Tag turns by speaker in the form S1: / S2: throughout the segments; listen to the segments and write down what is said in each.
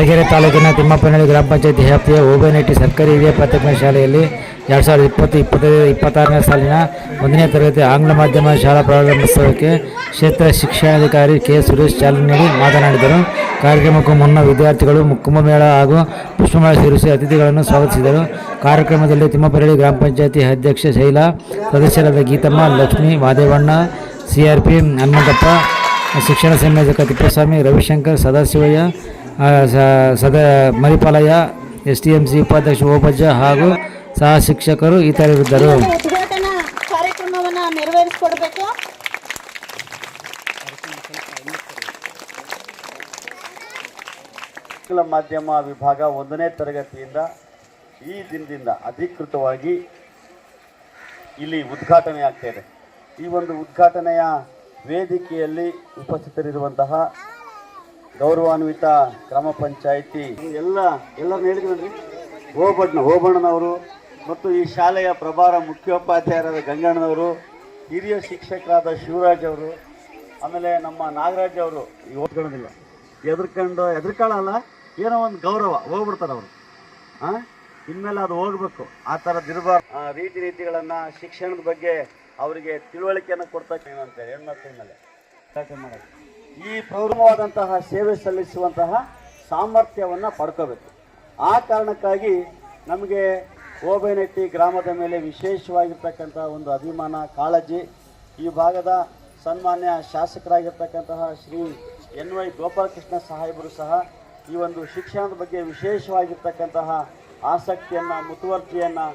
S1: ಕೊರಟಗೆರೆ ತಾಲೂಕಿನ ತಿಮ್ಮಪ್ಪನಹಳ್ಳಿ ಗ್ರಾಮ ಪಂಚಾಯತಿ ವ್ಯಾಪ್ತಿಯ ಓಬೇನಟ್ಟಿ ಸರ್ಕಾರಿ ಹಿರಿಯ ಪ್ರಾಥಮಿಕ ಶಾಲೆಯಲ್ಲಿ ಎರಡು ಸಾವಿರದ ಇಪ್ಪತ್ತು, ಇಪ್ಪತ್ತೈದು, ಇಪ್ಪತ್ತಾರನೇ ಸಾಲಿನ ಒಂದನೇ ತರಗತಿ ಆಂಗ್ಲ ಮಾಧ್ಯಮ ಶಾಲಾ ಪ್ರಾರಂಭೋತ್ಸವಕ್ಕೆ ಕ್ಷೇತ್ರ ಶಿಕ್ಷಣಾಧಿಕಾರಿ ಕೆ ಸುರೇಶ್ ಚಾಲನೆ ನೀಡಿ ಮಾತನಾಡಿದರು. ಕಾರ್ಯಕ್ರಮಕ್ಕೂ ಮುನ್ನ ವಿದ್ಯಾರ್ಥಿಗಳು ಕುಂಭಮೇಳ ಹಾಗೂ ಪುಷ್ಪಮೇಳ ಸೇರಿಸಿ ಅತಿಥಿಗಳನ್ನು ಸ್ವಾಗತಿಸಿದರು. ಕಾರ್ಯಕ್ರಮದಲ್ಲಿ ತಿಮ್ಮಪ್ಪನಹಳ್ಳಿ ಗ್ರಾಮ ಪಂಚಾಯತಿ ಅಧ್ಯಕ್ಷೆ ಶೈಲಾ, ಸದಸ್ಯರಾದ ಗೀತಮ್ಮ, ಲಕ್ಷ್ಮಿ, ಮಾದೇವಣ್ಣ ಸಿಆರ್ಪಿ ಹನುಮಂತಪ್ಪ, ಶಿಕ್ಷಣ ಸಂಯೋಜಕ ತಿಪ್ಪಸ್ವಾಮಿ, ರವಿಶಂಕರ್, ಸದಾಶಿವಯ್ಯ ಸ- ಸದ Maripalaiah S T M C ಉಪಾಧ್ಯಕ್ಷ ಓಬಜ್ಜ ಹಾಗೂ ಸಹ ಶಿಕ್ಷಕರು ಇತರರಿದ್ದರು.
S2: ಉದ್ಘಾಟನಾ ಕಾರ್ಯಕ್ರಮವನ್ನ ನೆರವೇರಿಸಿಕೊಡ್ಬೇಕು.
S3: ಆಂಗ್ಲ ಮಾಧ್ಯಮ ವಿಭಾಗ ಒಂದನೇ ತರಗತಿಯಿಂದ ಈ ದಿನದಿಂದ ಅಧಿಕೃತವಾಗಿ ಇಲ್ಲಿ ಉದ್ಘಾಟನೆ ಆಗ್ತಾ ಇದೆ. ಈ ಒಂದು ಉದ್ಘಾಟನೆಯ ವೇದಿಕೆಯಲ್ಲಿ ಉಪಸ್ಥಿತರಿರುವಂತಹ ಗೌರವಾನ್ವಿತ ಗ್ರಾಮ ಪಂಚಾಯಿತಿ. ಎಲ್ಲ, ಎಲ್ಲರನ್ನ ಹೇಳಿದ್ರಿ ಓಬಣ್ಣ ಹೋಬಣ್ಣನವರು ಮತ್ತು ಈ ಶಾಲೆಯ ಪ್ರಭಾರ ಮುಖ್ಯೋಪಾಧ್ಯಾಯರಾದ ಗಂಗಣ್ಣನವರು, ಹಿರಿಯ ಶಿಕ್ಷಕರಾದ ಶಿವರಾಜ್ ಅವರು, ಆಮೇಲೆ ನಮ್ಮ ನಾಗರಾಜ್ ಅವರು, ಈ ಓದ್ಕೊಳ್ಳೋದಿಲ್ಲ ಎದ್ರಕೊಂಡು ಎದ್ರಕೊಳ್ಳಲ್ಲ ಏನೋ ಒಂದು ಗೌರವ, ಹೋಗ್ಬಿಡ್ತಾರೆ ಅವರು. ಹಾಂ ಇನ್ಮೇಲೆ ಅದು ಹೋಗ್ಬೇಕು. ಆ ಥರದ್ದು ಇರಬಾರ್ದು. ರೀತಿ ನೀತಿಗಳನ್ನು ಶಿಕ್ಷಣದ ಬಗ್ಗೆ ಅವರಿಗೆ ತಿಳುವಳಿಕೆಯನ್ನು ಕೊಡ್ತಾ ಅಂತೇಳಿ ಹೆಣ್ಮಕ್ಳ ಮೇಲೆ. ಮಾಡೋದು. ಈ ಪ್ರೌಢವಾದಂತಹ ಸೇವೆ ಸಲ್ಲಿಸುವಂತಹ ಸಾಮರ್ಥ್ಯವನ್ನು ಪಡ್ಕೋಬೇಕು. ಆ ಕಾರಣಕ್ಕಾಗಿ ನಮಗೆ ಓಬೆನೆಟ್ಟಿ ಗ್ರಾಮದ ಮೇಲೆ ವಿಶೇಷವಾಗಿರ್ತಕ್ಕಂಥ ಒಂದು ಅಭಿಮಾನ, ಕಾಳಜಿ, ಈ ಭಾಗದ ಸನ್ಮಾನ್ಯ ಶಾಸಕರಾಗಿರ್ತಕ್ಕಂತಹ ಶ್ರೀ ಎನ್ ವೈ ಗೋಪಾಲಕೃಷ್ಣ ಸಾಹೇಬರು ಸಹ ಈ ಒಂದು ಶಿಕ್ಷಣದ ಬಗ್ಗೆ ವಿಶೇಷವಾಗಿರ್ತಕ್ಕಂತಹ ಆಸಕ್ತಿಯನ್ನು, ಮುತುವರ್ಜಿಯನ್ನು,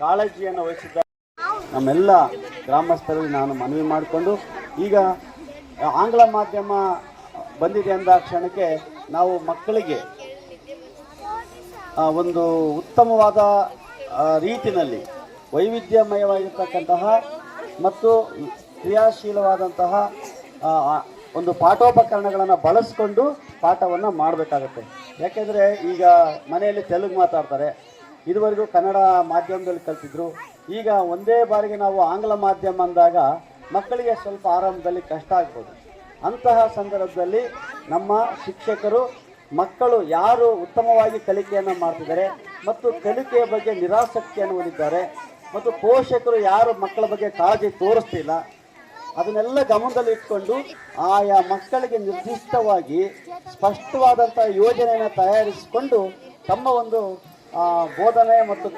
S3: ಕಾಳಜಿಯನ್ನು ವಹಿಸಿದ್ದಾರೆ. ನಮ್ಮೆಲ್ಲ ಗ್ರಾಮಸ್ಥರಲ್ಲಿ ನಾನು ಮನವಿ ಮಾಡಿಕೊಂಡು ಈಗ ಆಂಗ್ಲ ಮಾಧ್ಯಮ ಬಂದಿದೆ ಅಂದ ಕ್ಷಣಕ್ಕೆ ನಾವು ಮಕ್ಕಳಿಗೆ ಒಂದು ಉತ್ತಮವಾದ ರೀತಿನಲ್ಲಿ ವೈವಿಧ್ಯಮಯವಾಗಿರ್ತಕ್ಕಂತಹ ಮತ್ತು ಕ್ರಿಯಾಶೀಲವಾದಂತಹ ಒಂದು ಪಾಠೋಪಕರಣಗಳನ್ನು ಬಳಸ್ಕೊಂಡು ಪಾಠವನ್ನು ಮಾಡಬೇಕಾಗತ್ತೆ. ಯಾಕೆಂದರೆ ಈಗ ಮನೆಯಲ್ಲಿ ತೆಲುಗು ಮಾತಾಡ್ತಾರೆ, ಇದುವರೆಗೂ ಕನ್ನಡ ಮಾಧ್ಯಮದಲ್ಲಿ ಕಲ್ತಿದ್ರು. ಈಗ ಒಂದೇ ಬಾರಿಗೆ ನಾವು ಆಂಗ್ಲ ಮಾಧ್ಯಮ ಅಂದಾಗ ಮಕ್ಕಳಿಗೆ ಸ್ವಲ್ಪ ಆರಂಭದಲ್ಲಿ ಕಷ್ಟ ಆಗ್ಬೋದು. ಅಂತಹ ಸಂದರ್ಭದಲ್ಲಿ ನಮ್ಮ ಶಿಕ್ಷಕರು, ಮಕ್ಕಳು ಯಾರು ಉತ್ತಮವಾಗಿ ಕಲಿಕೆಯನ್ನು ಮಾಡ್ತಿದ್ದಾರೆ ಮತ್ತು ಕಲಿಕೆಯ ಬಗ್ಗೆ ನಿರಾಸಕ್ತಿಯನ್ನು ಹೊಂದಿದ್ದಾರೆ ಮತ್ತು ಪೋಷಕರು ಯಾರು ಮಕ್ಕಳ ಬಗ್ಗೆ ಕಾಳಜಿ ತೋರಿಸ್ತಿಲ್ಲ, ಅದನ್ನೆಲ್ಲ ಗಮನದಲ್ಲಿ ಇಟ್ಕೊಂಡು ಆಯಾ ಮಕ್ಕಳಿಗೆ ನಿರ್ದಿಷ್ಟವಾಗಿ ಸ್ಪಷ್ಟವಾದಂಥ ಯೋಜನೆಯನ್ನು ತಯಾರಿಸಿಕೊಂಡು ತಮ್ಮ ಒಂದು ಬೋಧನೆ ಮತ್ತು